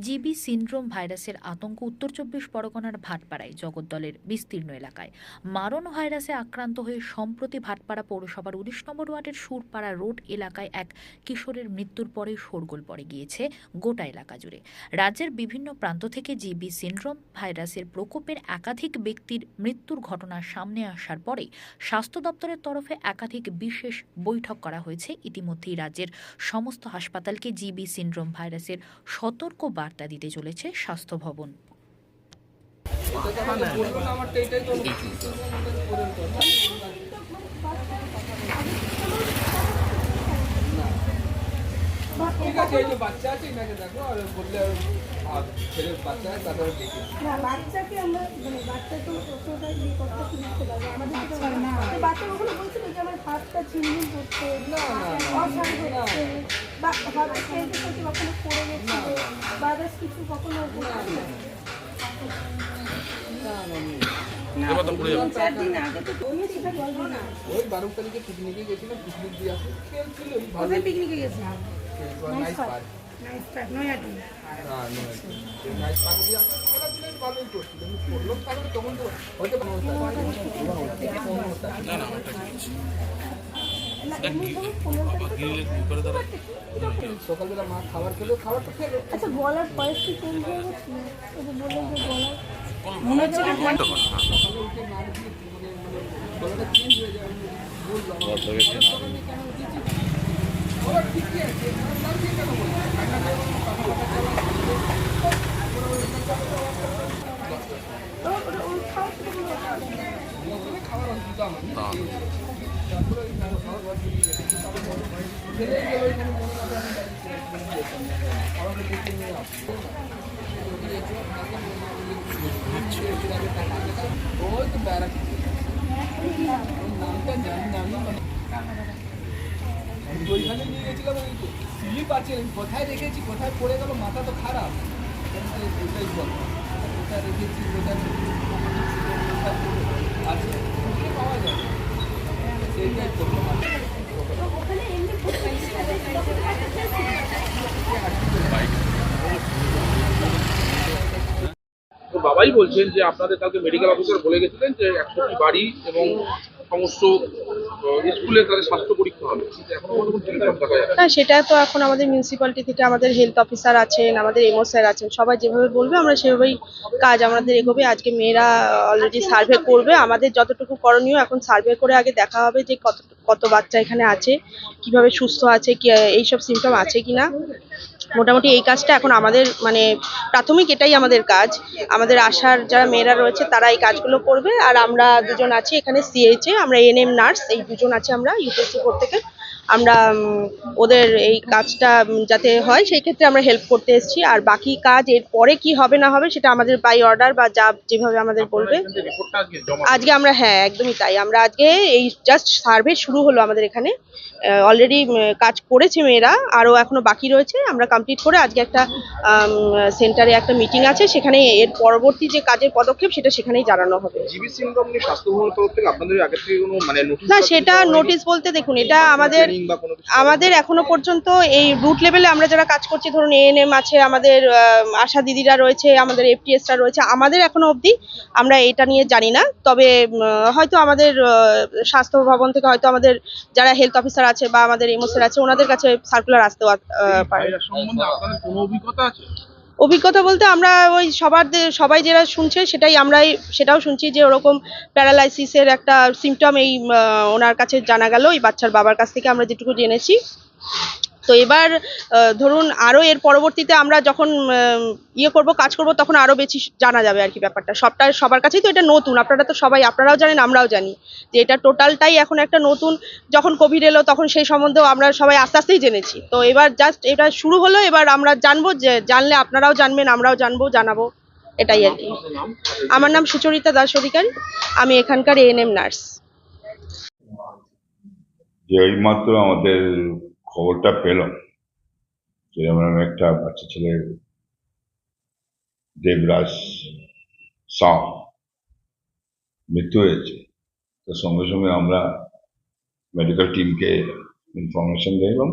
GB syndrome ভাইরাসের আতঙ্ক উত্তর চব্বিশ পরগনার ভাটপাড়ায় জগদ্দলের বিস্তীর্ণ এলাকায়। মারণ ভাইরাসে আক্রান্ত হয়ে সম্প্রতি ভাটপাড়া পৌরসভার উনিশ নম্বর ওয়ার্ডের সুরপাড়া রোড এলাকায় এক কিশোরের মৃত্যুর পরে শোরগোল পড়ে গিয়েছে গোটা এলাকা জুড়ে। রাজ্যের বিভিন্ন প্রান্ত থেকে জিবি সিন্ড্রোম ভাইরাসের প্রকোপের একাধিক ব্যক্তির মৃত্যুর ঘটনা সামনে আসার পরে স্বাস্থ্য দপ্তরের তরফে একাধিক বিশেষ বৈঠক করা হয়েছে। ইতিমধ্যেই রাজ্যের সমস্ত হাসপাতালকে জিবি সিন্ড্রোম ভাইরাসের সতর্ক বার্তা দিতে চলেছে স্বাস্থ্য ভবন। ঠিক আছে এই যে বাচ্চা আছে এনাকে দেখো আর বললে আর ছেলে বাচ্চা আছে তাদের দেখে না বাচ্চাকে আমরা মানে বাচ্চা তো ইয়ে করতে পারবে আমাদের না। বাচ্চা কখনো বলছিল যে আমার হাতটা ঝিমঝিম করছে না, না, বা হঠাৎ খেলতে খেলতে কখনো পড়ে গেছিল বা কিছু কখনো না পিকনিকে গেছিলাম হ্যাঁ না পনেরো সকালবেলা মা খাবার খেলো খাবার তো খেলো আচ্ছা গলার ভয়েস কি চেঞ্জ হয়ে গেছে? বললেন যে গলার মনে হচ্ছে গলাটা চেঞ্জ হয়ে যায় বললাম কেন দিচ্ছি আছে নাম দিয়ে কেন বলছে ঠান্ডা খাই ও ওটা ওর খাওয়া শুরু করে ওখানে খাবার অসুবিধা আমার তারপরে ওই খাবার খাওয়ার পর দিয়ে গেছে তারপর বড় ভাই ফেলে গেল ওইখানে মনে করে আমি আমাকে দেখে নিয়ে আসছে নামটা জানি না ওইখানে নিয়ে গেছিলাম ওই স্লিপ আছে কোথায় রেখেছি কোথায় পড়ে গেল মাথা তো। খারাপ কোথায় রেখেছি কোথায় আছে খুঁজে পাওয়া যায় সেইটাই প্রবলেম আছে তো ওখানে এমনি খুব তো বাবাই বলছেন যে আপনাদের কালকে মেডিকেল অফিসার বলে গেছিলেন যে একশোটি বাড়ি এবং সমস্ত সেটা তো এখন আমাদের মিউনিসিপ্যালিটি থেকে আমাদের হেলথ অফিসার আছেন, আমাদের এমও স্যার আছেন, সবাই যেভাবে বলবে আমরা সেভাবেই কাজ আমাদের এগোবে। আজকে মেয়েরা অলরেডি সার্ভে করবে। আমাদের যতটুকু করণীয় এখন সার্ভে করে আগে দেখা হবে যে কত কত বাচ্চা এখানে আছে, কীভাবে সুস্থ আছে, কি, এইসব সিমটম আছে কিনা। মোটামুটি এই কাজটা এখন আমাদের মানে প্রাথমিক এটাই আমাদের কাজ। আমাদের আশার যারা মেয়েরা রয়েছে, তারা এই কাজগুলো করবে। আর আমরা দুজন আছি এখানে সিএইচে আমরা এনএম নার্স এই দুজন আছি আমরা ইউপিএসসি বোর্ড থেকে। আমরা ওদের এই কাজটা যাতে হয় সেই ক্ষেত্রে আমরা হেল্প করতে এসেছি। আর বাকি কাজ এর পরে কি হবে না হবে সেটা আমাদের বাই অর্ডার বা যা যেভাবে আমাদের বলবে। আজকে আমরা হ্যাঁ একদমই তাই। আমরা আজকে এই জাস্ট সার্ভে শুরু হলো আমাদের এখানে। অলরেডি কাজ করেছে মেয়েরা আরও এখনও বাকি রয়েছে। আমরা কমপ্লিট করে আজকে একটা সেন্টারে একটা মিটিং আছে। সেখানে এর পরবর্তী যে কাজের পদক্ষেপ সেটা সেখানেই জানানো হবে। মানে না সেটা নোটিশ বলতে দেখুন এটা আমাদের কিছু আমাদের এখনও পর্যন্ত এই রুট লেভেলে আমরা যারা কাজ করছি ধরুন এএনএম আছে আমাদের আহ, আশা দিদিরা রয়েছে আমাদের এফটিএসরা রয়েছে আমাদের এখনও অবধি আমরা এটা নিয়ে জানি না। তবে হয়তো আমাদের স্বাস্থ্য ভবন থেকে হয়তো আমাদের যারা হেলথ অফিসার আছে বা আমাদের এমওসের আছে ওনাদের কাছে সার্কুলার আসতেও আহ, পারে। অভিজ্ঞতা বলতে আমরা ওই সবার সবাই যেটা শুনছে সেটাই আমরাই, সেটাও শুনছি যে ওরকম প্যারালাইসিসের একটা সিমটম এই ওনার কাছে জানা গেল, এই বাচ্চার বাবার কাছ থেকে আমরা যেটুকু জেনেছি। তো এবার ধরুন আরও এর পরবর্তীতে আমরা যখন ইয়ে করব, কাজ করব, তখন আরও বেশি জানা যাবে আর কি ব্যাপারটা। সবটা সবার কাছেই তো এটা নতুন। আপনারা তো সবাই, আপনারাও জানেন, আমরাও জানি যে এটা টোটালটাই এখন একটা নতুন, যখন কোভিড এলো তখন সেই সম্বন্ধেও আমরা সবাই আস্তে আস্তেই জেনেছি। তো এবার জাস্ট এটা শুরু হলো, এবার আমরা জানব যে, জানলে আপনারাও জানবেন, আমরাও জানব, জানাব। এটাই আর কি। আমার নাম সুচরিতা দাস অধিকারী। আমি এখানকার এএনএম নার্স। এইমাত্র আমাদের খবরটা পেলাম যেরকম একটা বাচ্চা ছেলের দেবরাজ সাউ মৃত্যু হয়েছে তো সঙ্গে সঙ্গে আমরা মেডিকেল টিমকে ইনফরমেশন দিলাম